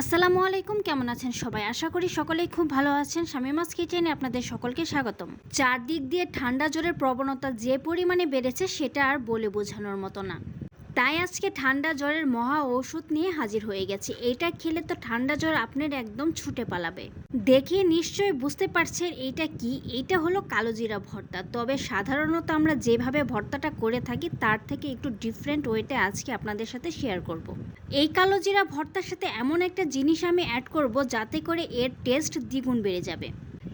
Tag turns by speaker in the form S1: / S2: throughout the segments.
S1: আসসালামু আলাইকুম, কেমন আছেন সবাই? আশা করি সকলেই খুব ভালো আছেন। শামিমাস কিচেনে আপনাদের সকলকে স্বাগতম। চারদিক দিয়ে ঠান্ডা জ্বরের প্রবণতা যে পরিমাণে বেড়েছে সেটা আর বলে বোঝানোর মতো না। তাই আজকে ঠান্ডা জ্বরের মহা ওষুধ নিয়ে হাজির হয়ে গেছে। এটা খেলে তো ঠান্ডা জ্বর আপনার একদম ছুটে পালাবে। দেখে নিশ্চয়ই বুঝতে পারছেন এইটা কি? এইটা হলো কালোজিরা ভর্তা। তবে সাধারণত আমরা যেভাবে ভর্তাটা করে থাকি, তার থেকে একটু ডিফারেন্ট ওয়েতে আজকে আপনাদের সাথে শেয়ার করব। এই কালোজিরা ভর্তার সাথে এমন একটা জিনিস আমি অ্যাড করব, যাতে করে এর টেস্ট দ্বিগুণ বেড়ে যাবে।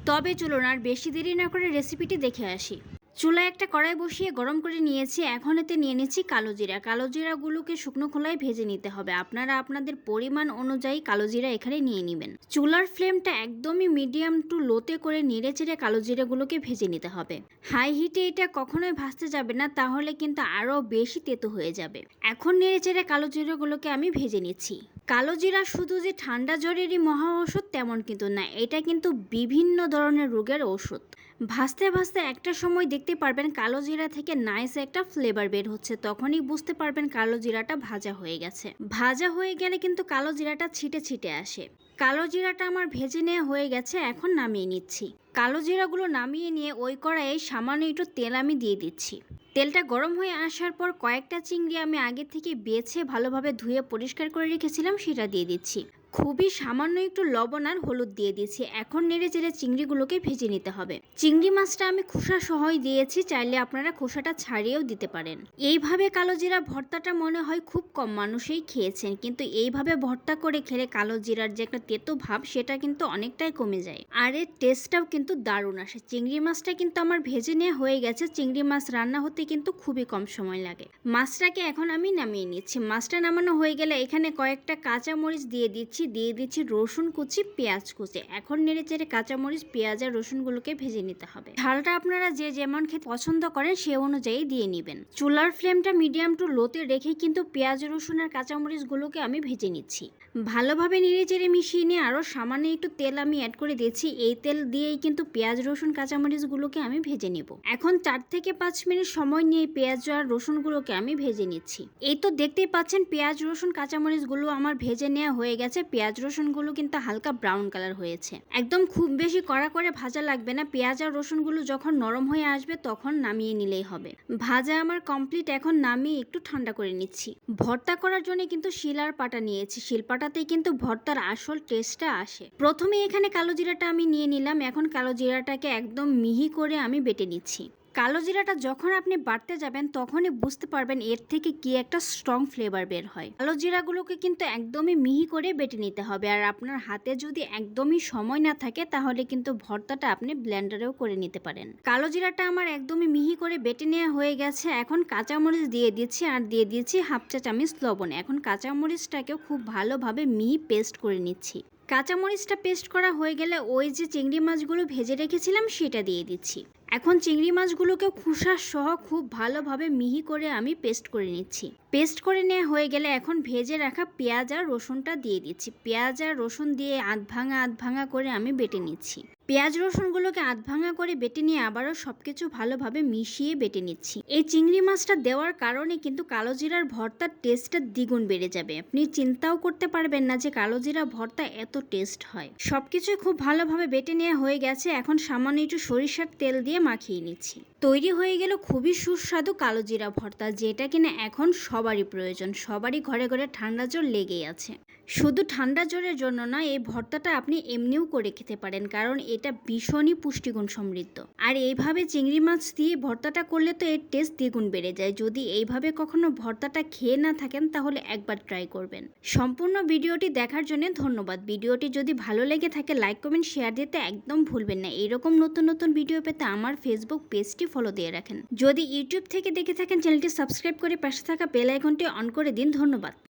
S1: তবে চলুন আর বেশি দেরি না করে রেসিপিটি দেখে আসি। চুলায় একটা কড়াই বসিয়ে গরম করে নিয়েছি। এখন এতে নিয়ে নিচ্ছি কালো জিরা। কালো জিরাগুলোকে শুকনো খোলায় ভেজে নিতে হবে। আপনারা আপনাদের পরিমাণ অনুযায়ী কালো জিরা এখানে নিয়ে নেবেন। চুলার ফ্লেমটা একদমই মিডিয়াম টু লোতে করে নেড়ে চেড়ে কালো জিরাগুলোকে ভেজে নিতে হবে। হাই হিটে এটা কখনোই ভাজতে যাবে না, তাহলে কিন্তু আরও বেশি তেতো হয়ে যাবে। এখন নেড়ে চেড়ে কালো জিরাগুলোকে আমি ভেজে নিচ্ছি। কালো জিরা শুধু যে ঠান্ডা জ্বরেরই মহা ওষুধ তেমন কিন্তু না, এটা কিন্তু বিভিন্ন ধরনের রোগের ওষুধ ভাজতে ভাসতে একটা সময় দেখতে পারবেন কালো জিরা থেকে নাইস একটা ফ্লেভার বের হচ্ছে, তখনই বুঝতে পারবেন কালো জিরাটা ভাজা হয়ে গেছে। ভাজা হয়ে গেলে কিন্তু কালো জিরাটা ছিটে ছিটে আসে। কালো জিরাটা আমার ভেজে নেওয়া হয়ে গেছে, এখন নামিয়ে নিচ্ছি। কালো জিরাগুলো নামিয়ে নিয়ে ওই কড়াইয়ে সামান্য একটু তেল আমি দিয়ে দিচ্ছি। তেলটা গরম হয়ে আসার পর কয়েকটা চিংড়ি আমি আগে থেকে বেছে ভালোভাবে ধুয়ে পরিষ্কার করে রেখেছিলাম, সেটা দিয়ে দিচ্ছি। খুবই সামান্য একটু লবণ আর হলুদ দিয়ে দিয়েছি। এখন নেড়ে চেড়ে চিংড়িগুলোকে ভেজে নিতে হবে। চিংড়ি মাছটা আমি খোসা সহই দিয়েছি, চাইলে আপনারা খোসাটা ছাড়িয়েও দিতে পারেন। এইভাবে কালো জিরা ভর্তাটা মনে হয় খুব কম মানুষই খেয়েছেন, কিন্তু এইভাবে ভর্তা করে খেলে কালো জিরার যে একটা তেতো ভাব, সেটা কিন্তু অনেকটাই কমে যায়। আর এর টেস্টটাও কিন্তু দারুণ আসে। চিংড়ি মাছটা কিন্তু আমার ভেজে নেওয়া হয়ে গেছে। চিংড়ি মাছ রান্না হতে কিন্তু খুবই কম সময় লাগে। মাছটাকে এখন আমি নামিয়ে নিচ্ছি। মাছটা নামানো হয়ে গেলে এখানে কয়েকটা কাঁচা মরিচ দিয়ে দিচ্ছি। দিয়ে দিচ্ছি রসুন কুচি, পেঁয়াজ কুচি। এখন নেড়ে চেড়ে কাঁচামরিচ, পেঁয়াজ আর রসুনগুলোকে ভেজে নিতে হবে। ঝালটা আপনারা যে যেমন খেতে পছন্দ করেন, সে অনুযায়ী দিয়ে নেবেন। চুলার ফ্লেমটা মিডিয়াম টু লোতে রেখে কিন্তু পেঁয়াজ, রসুন আর কাঁচামরিচগুলোকে আমি ভেজে নিচ্ছি। ভালোভাবে নেড়ে চেড়ে মিশিয়ে নিয়ে আরও সামান্য একটু তেল আমি অ্যাড করে দিয়েছি। এই তেল দিয়েই কিন্তু পেঁয়াজ, রসুন, কাঁচামরিচগুলোকে আমি ভেজে নেব। এখন চার থেকে পাঁচ মিনিট সময় নিয়ে পেঁয়াজ আর রসুনগুলোকে আমি ভেজে নিচ্ছি। এই তো দেখতেই পাচ্ছেন, পেঁয়াজ, রসুন, কাঁচামরিচগুলো আমার ভেজে নেওয়া হয়ে গেছে। পেঁয়াজ রসুনগুলো কিন্তু হালকা ব্রাউন কালার হয়েছে। একদম খুব বেশি কড়া করে ভাজা লাগবে না, পেঁয়াজ আর রসুনগুলো যখন নরম হয়ে আসবে তখন নামিয়ে নিলেই হবে। ভাজা আমার কমপ্লিট এখন নামিয়ে একটু ঠান্ডা করে নিচ্ছি। ভর্তা করার জন্য কিন্তু শিলার পাটা নিয়েছি শিলপাটাতেই কিন্তু ভর্তার আসল টেস্টটা আসে। প্রথমে এখানে কালো জিরাটা আমি নিয়ে নিলাম, এখন কালো জিরাটাকে একদম মিহি করে আমি বেটে নিচ্ছি। কালো জিরাটা যখন আপনি বাড়তে যাবেন, তখনই বুঝতে পারবেন এর থেকে কি একটা স্ট্রং ফ্লেভার বের হয়। কালো জিরাগুলোকে কিন্তু একদমই মিহি করে বেটে নিতে হবে। আর আপনার হাতে যদি একদমই সময় না থাকে, তাহলে কিন্তু ভর্তাটা আপনি ব্লেন্ডারেও করে নিতে পারেন। কালো জিরাটা আমার একদমই মিহি করে বেটে নেওয়া হয়ে গেছে। এখন কাঁচামরিচ দিয়ে দিচ্ছি আর দিয়ে দিয়েছি হাফ চা চামচ লবণ। এখন কাঁচামরিচটাকেও খুব ভালোভাবে মিহি পেস্ট করে নিচ্ছি। কাঁচামরিচটা পেস্ট করা হয়ে গেলে ওই যে চিংড়ি মাছগুলো ভেজে রেখেছিলাম, সেটা দিয়ে দিচ্ছি। এখন চিংড়ি মাছগুলোকে খুসা সহ খুব ভালোভাবে মিহি করে আমি পেস্ট করে নিচ্ছি। পেস্ট করে নেওয়া হয়ে গেলে এখন ভেজে রাখা পেঁয়াজ আর রসুনটা দিয়ে দিচ্ছি। পেঁয়াজ আর রসুন দিয়ে আধ ভাঙা আধ ভাঙা করে আমি বেটে নিচ্ছি। পেঁয়াজ রসুনগুলোকে আধ ভাঙা করে বেটে নিয়ে আবারও সবকিছু ভালোভাবে মিশিয়ে বেটে নিচ্ছি। এই চিংড়ি মাছটা দেওয়ার কারণে কিন্তু কালো জিরার ভর্তার টেস্টটা দ্বিগুণ বেড়ে যাবে। আপনি চিন্তাও করতে পারবেন না যে কালো জিরা ভর্তা এত টেস্ট হয়। সবকিছুই খুব ভালোভাবে বেটে নেওয়া হয়ে গেছে। এখন সামান্য একটু সরিষার তেল দিয়ে মাখিয়ে নিচ্ছি। তৈরি হয়ে গেল খুবই সুস্বাদু কালো জিরা ভর্তা, যেটা কিনা এখন সবারই প্রয়োজন। সবারই ঘরে ঘরে ঠান্ডা জল লেগেই আছে। শুধু ঠান্ডা জ্বরের জন্য না এই ভর্তাটা আপনি এমনিও করে খেতে পারেন। কারণ এটা ভীষণই পুষ্টিগুণ সমৃদ্ধ। আর এইভাবে চিংড়ি মাছ দিয়ে ভর্তাটা করলে তো এর টেস্ট দ্বিগুণ বেড়ে যায়। যদি এইভাবে কখনো ভর্তাটা খেয়ে না থাকেন, তাহলে একবার ট্রাই করবেন। সম্পূর্ণ ভিডিওটি দেখার জন্য ধন্যবাদ। ভিডিওটি যদি ভালো লেগে থাকে লাইক কমেন্ট শেয়ার দিতে একদম ভুলবেন না। এরকম নতুন নতুন ভিডিও পেতে আমার ফেসবুক পেজটি ফলো দিয়ে রাখেন। যদি ইউটিউব থেকে দেখে থাকেন চ্যানেলটি সাবস্ক্রাইব করে পাশে থাকা বেল আইকনটি অন করে দিন। ধন্যবাদ।